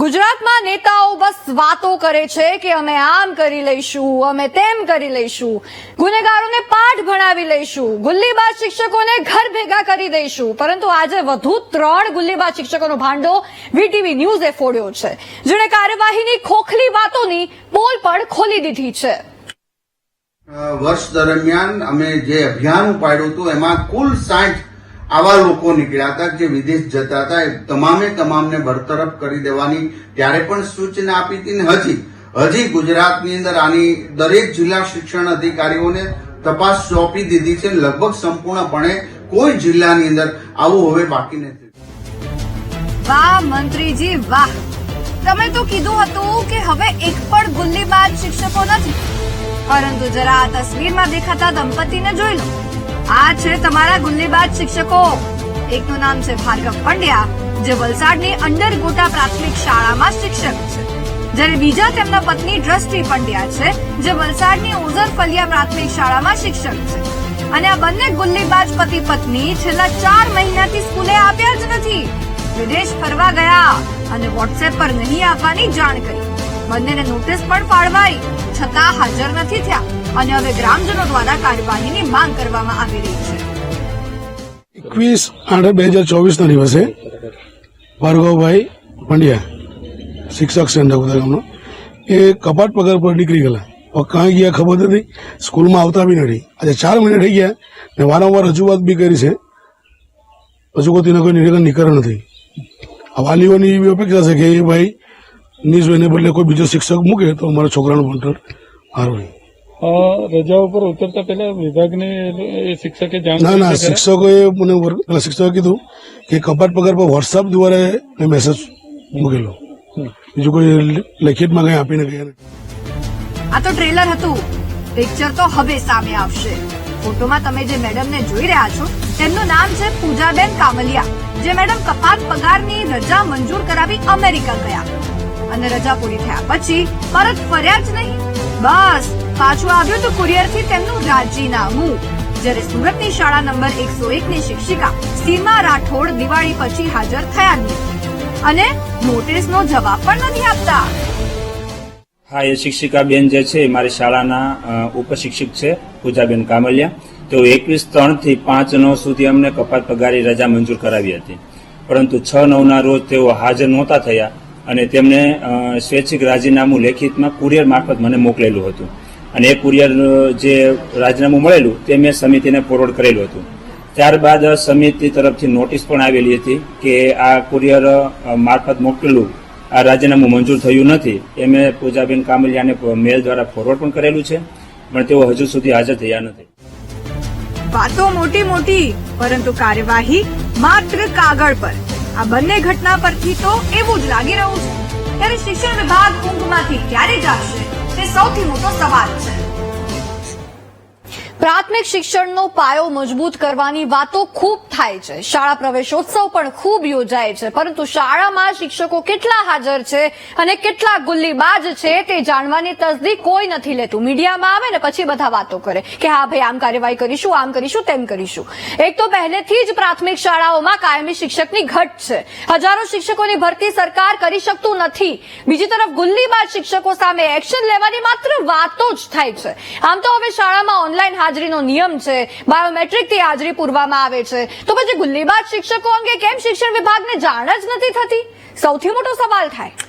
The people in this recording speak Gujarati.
ગુજરાતમાં નેતાઓ બસ વાતો કરે છે કે અમે આમ કરી લઈશું, અમે તેમ કરી લઈશું. ગુનેગારોને પાઠ ભણાવી લઈશું. ગુલ્લીબાજ શિક્ષકોને ઘર ભેગા કરી દઈશું. પરંતુ આજે વધુ ત્રણ ગુલ્લીબાજ શિક્ષકોનો ભાંડો વીટીવી ન્યૂઝે ફોડ્યો છે. જેણે કાર્યવાહીની ખોખલી વાતોની પોલ પણ ખોલી દીધી છે. વર્ષ દરમિયાન અમે જે અભિયાન ઉપાડ્યું હતું, એમાં કુલ સાઠ આવા લોકો નીકળ્યા હતા જે વિદેશ જતા હતા, એ તમામે તમામને બરતરફ કરી દેવાની ત્યારે પણ સૂચના આપી હતી હજી. હજી ગુજરાતની અંદર આની દરેક જિલ્લા શિક્ષણ અધિકારીઓને તપાસ સોંપી દીધી છે લગભગ સંપૂર્ણપણે કોઈ જિલ્લાની અંદર આવું હવે બાકી નથી. વાહ, મંત્રીજી, વાહ. તમે તો કીધું હતું કે હવે એક પણ ગુલ્લીબાજ શિક્ષકો નથી. પરંતુ જરા આ તસવીરમાં દેખાતા દંપતીને જોઈ લો. આ છે તમારા ગુલ્લીબાજ શિક્ષકો. એકનું નામ છે ભાર્ગવ પંડ્યા, જે વલસાડની અંડર ગોટા પ્રાથમિક શાળામાં શિક્ષક છે. જ્યારે બીજા તેમના પત્ની દ્રષ્ટિ પંડ્યા છે, જે વલસાડની ઓઝર ફલિયા પ્રાથમિક શાળામાં શિક્ષક છે. અને આ બંને ગુલ્લીબાજ પતિ પત્ની છેલ્લા ચાર મહિનાથી સ્કૂલે આવ્યા જ નથી. વિદેશ ફરવા ગયા અને વોટ્સએપ પર નહીં આવવાની જાણ કરી. બંનેને નોટિસ પણ ફાળવાઈ છતાં હાજર નથી થયા. અને હવે ગ્રામજનો દ્વારા કાર્યવાહીની માંગ કરવામાં આવી રહી છે. એકવીસ આઠ બે હજાર ચોવીસના દિવસે ભાર્ગવભાઈ પંડ્યા, શિક્ષક છે ગામનો, એ કપાટ પગાર પર નીકળી ગયેલા. કાંઈ ગયા ખબર નથી. સ્કૂલમાં આવતા બી નથી. આજે ચાર મહિના થઈ ગયા ને વારંવાર રજૂઆત બી કરી છે. હજુ કોઈ તેના કોઈ નિરાકરણ નીકળ નથી. વાલીઓની એવી અપેક્ષા છે કે એ ભાઈ ની જોઈને બદલે કોઈ બીજો શિક્ષક મૂકે તો અમારા છોકરાનું ભણતર સારું રજા ઉપર ઉતરતા પહેલા વિભાગને એ શિક્ષકે જાણ ના ના શિક્ષકોએ મને શિક્ષકે કીધું કે કપાટ પગાર પર વોટ્સઅપ દ્વારા મેં મેસેજ મૂકેલો. બીજું કોઈ લેખિતમાં કઈ આપીને ગયા નથી. આ તો ટ્રેલર હતું. પિક્ચર તો હવે સામે આવશે. ફોટોમાં તમે જે મેડમને જોઈ રહ્યા છો તેમનું નામ છે પૂજાબેન કામલિયા જે મેડમ કપાત પગારની રજા મંજૂર કરાવી અમેરિકા ગયા. અને રજા પૂરી થયા પછી પરત ફર્યા જ નહીં. બસ, પાછું આવ્યું તો કુરિયરથી તેમનું રાજીનામું. જ્યારે સુરતની શાળા નંબર એકસો એકની શિક્ષિકા સીમા રાઠોડ દિવાળી પછી હાજર થયા નહીં. અને નોટિસનો જવાબ પણ નથી આપતા. હા, એ શિક્ષિકા બેન જે છે મારી શાળાના ઉપશિક્ષક છે, પૂજાબેન કામલિયા. તેઓ એકવીસ ત્રણથી પાંચ નવ સુધી અમને કપાત પગારી રજા મંજૂર કરાવી હતી. પરંતુ છ નવના રોજ તેઓ હાજર નહોતા થયા. અને તેમણે સ્વૈચ્છિક રાજીનામું લેખિતમાં કુરિયર મારફત મને મોકલેલું હતું. અને એ કુરિયર જે રાજીનામું મળેલું તે મેં સમિતિને ફોરવર્ડ કરેલું હતું. ત્યારબાદ સમિતિ તરફથી નોટિસ પણ આવેલી હતી કે આ કુરિયર મારફત મોકલેલું આ રાજીનામું મંજૂર થયું નથી. એ મેં પૂજાબેન કામલિયાને મેલ દ્વારા ફોરવર્ડ પણ કરેલું છે, પણ તેઓ હજુ સુધી હાજર થયા નથી. વાતો મોટી મોટી, પરંતુ કાર્યવાહી માત્ર કાગળ પર. આ બંને ઘટના પરથી તો એવું જ લાગી રહ્યું છે. ત્યારે શિક્ષણ વિભાગ ઊંઘમાંથી ક્યારે જાગશે, તે સૌથી મોટો સવાલ છે. પ્રાથમિક શિક્ષણનો પાયો મજબૂત કરવાની વાતો ખૂબ થાય છે. શાળા પ્રવેશોત્સવ પણ ખૂબ યોજાય છે, પરંતુ શાળામાં શિક્ષકો કેટલા હાજર છે અને કેટલા ગુલ્લીબાજ છે તે જાણવાની તસદી કોઈ નથી લેતું. મીડિયામાં આવે ને પછી બધા વાતો કરે કે હા ભાઈ, આમ કાર્યવાહી કરીશું, આમ કરીશું, તેમ કરીશું. એક તો પહેલેથી જ પ્રાથમિક શાળાઓમાં કાયમી શિક્ષકની ઘટ છે. હજારો શિક્ષકોની ભરતી સરકાર કરી શકતું નથી. બીજી તરફ ગુલ્લીબાજ શિક્ષકો સામે એક્શન લેવાની માત્ર વાતો જ થાય છે. આમ તો હવે શાળામાં ઓનલાઈન હાજરીનો નિયમ છે બાયોમેટ્રિકથી હાજરી પૂરવામાં આવે છે. તો પછી ગુલ્લીબાજ શિક્ષકો અંગે કેમ શિક્ષણ વિભાગને જાણ જ નથી થતી? સૌથી મોટો સવાલ થાય.